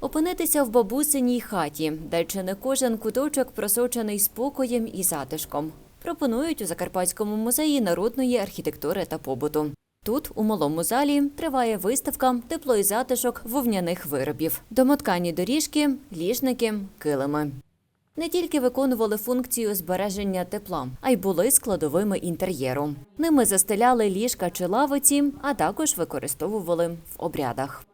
Опинитися в бабусиній хаті, де чи не кожен куточок просочений спокоєм і затишком. Пропонують у Закарпатському музеї народної архітектури та побуту. Тут, у малому залі, триває виставка тепло і затишок вовняних виробів, домоткані доріжки, ліжники, килими. Не тільки виконували функцію збереження тепла, а й були складовими інтер'єру. Ними застеляли ліжка чи лавиці, а також використовували в обрядах.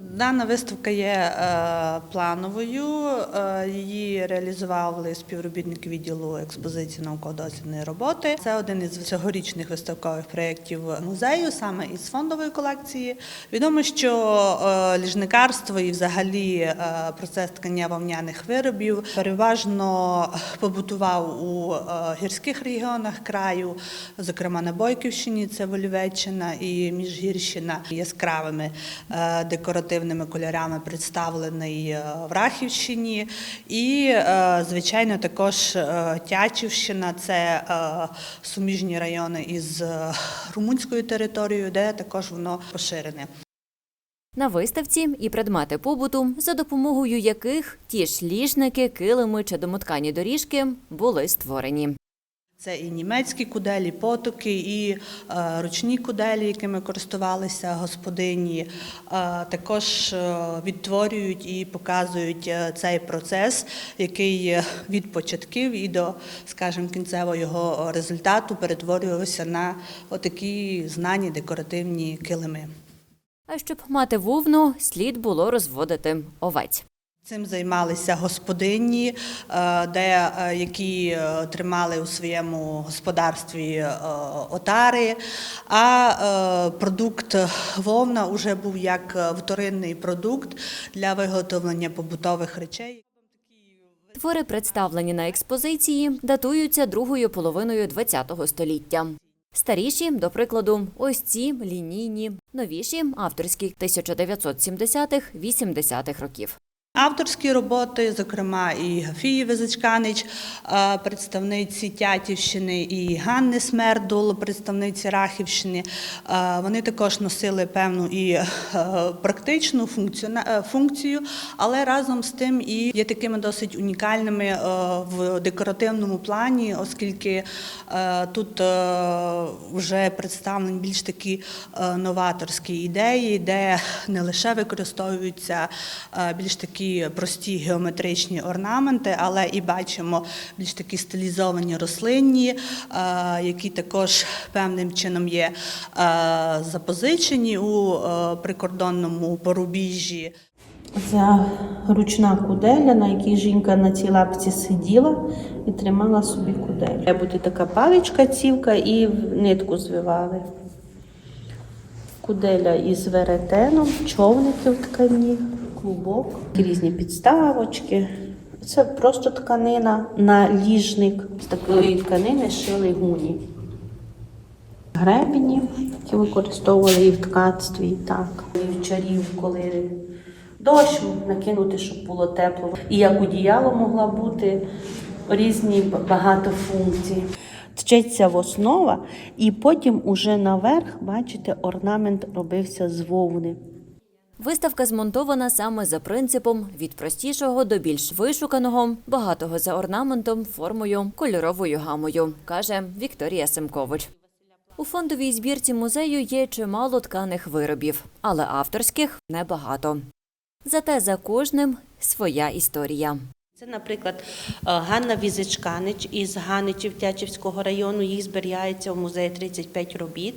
Дана виставка є е, плановою. Е, її реалізували співробітники відділу експозиції науково-дослідної роботи. Це один із цьогорічних виставкових проєктів музею, саме із фондової колекції. Відомо, що е, ліжникарство і взагалі процес ткання вовняних виробів переважно побутував у гірських регіонах краю, зокрема на Бойківщині, це Волівеччина і Міжгірщина яскравими е, декоративними кольорами представлений е, в Рахівщині. І, е, звичайно, також е, Тячівщина це суміжні райони із румунською територією, де також воно поширене. На виставці і предмети побуту, за допомогою яких ті ж ліжники, килими чи домоткані доріжки були створені. Це і німецькі куделі, потоки, і е, ручні куделі, якими користувалися господині. Е, також е, відтворюють і показують цей процес, який від початків і до, скажімо, кінцевого його результату перетворювався на отакі знані декоративні килими. А щоб мати вовну, слід було розводити овець. Цим займалися господині, е, де, е, які е, тримали у своєму господарстві отари, а продукт вовна вже був як вторинний продукт для виготовлення побутових речей. Твори, представлені на експозиції, датуються другою половиною ХХ століття. Старіші, до прикладу, ось ці лінійні, новіші авторські 1970-80-х років. Авторські роботи, зокрема і Гафії Визичканич, е, представниці Тятівщини, і Ганни Смердул, представниці Рахівщини. Е, Вони також носили певну і е, практичну функцію, але разом з тим і є такими досить унікальними в декоративному плані, оскільки тут вже представлені більш такі новаторські ідеї, де не лише використовуються більш такі прості геометричні орнаменти, але і бачимо більш такі стилізовані рослинні, е, які також певним чином є е, запозичені у е, прикордонному порубіжжі. Це ручна куделя, на якій жінка на цій лапці сиділа і тримала собі куделю. Має бути така паличка цівка і нитку звивали. Куделя із веретеном, в ткані, клубок, різні підставочки. Це просто тканина на ліжник. З такої тканини шили гуні. Гребені, які використовували і в ткацтві, і так. І в чарів, коли дощ накинути, щоб було тепло. І як одіяло могла бути різні багато функцій. Тчеться в основа, і потім уже наверх, бачите, орнамент робився з вовни. Виставка змонтована саме за принципом від простішого до більш вишуканого, багатого за орнаментом, формою, кольоровою гамою, каже Вікторія Семкович. У фондовій збірці музею є чимало тканих виробів, але авторських небагато. Зате за кожним своя історія. Це, наприклад, е, Ганна Візичканич із Ганичів Тячівського району. Їх зберігається в музеї 35 робіт.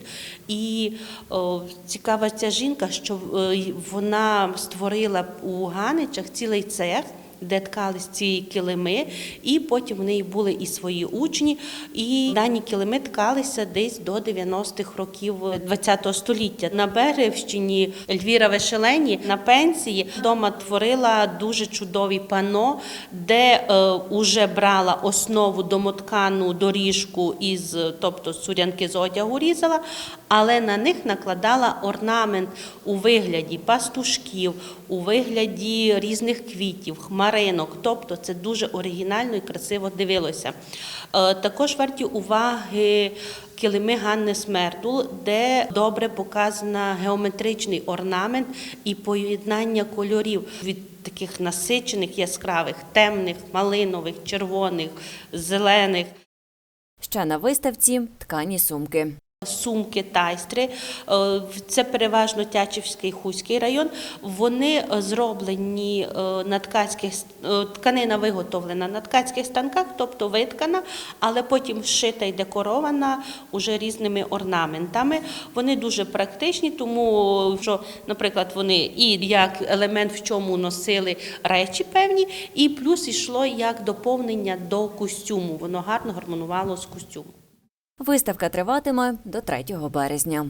І о, цікава ця жінка, що е, вона створила у Ганичах цілий цех. Де ткались ці килими, і потім в неї були і свої учні, і дані килими ткалися десь до 90-х років ХХ століття. На Берегівщині Ельвіра Вешелені на пенсії вдома творила дуже чудові пано, де е, уже брала основу домоткану доріжку із, тобто сурянки з одягу різала, але на них накладала орнамент у вигляді пастушків, у вигляді різних квітів, хмаринок. Тобто це дуже оригінально і красиво дивилося. Е, Також варті уваги килими Ганни Смердул, де добре показана геометричний орнамент і поєднання кольорів від таких насичених, яскравих, темних, малинових, червоних, зелених. Ще на виставці ткані сумки. Сумки тайстри, е, це переважно Тячівський Хуський район. Вони е, зроблені е, на ткацьких тканина виготовлена на ткацьких станках, тобто виткана, але потім вшита і декорована уже різними орнаментами. Вони дуже практичні, тому що, наприклад, вони і як елемент, в чому носили речі певні, і плюс йшло як доповнення до костюму. Воно гарно гармонувало з костюмом. Виставка триватиме до 3 березня.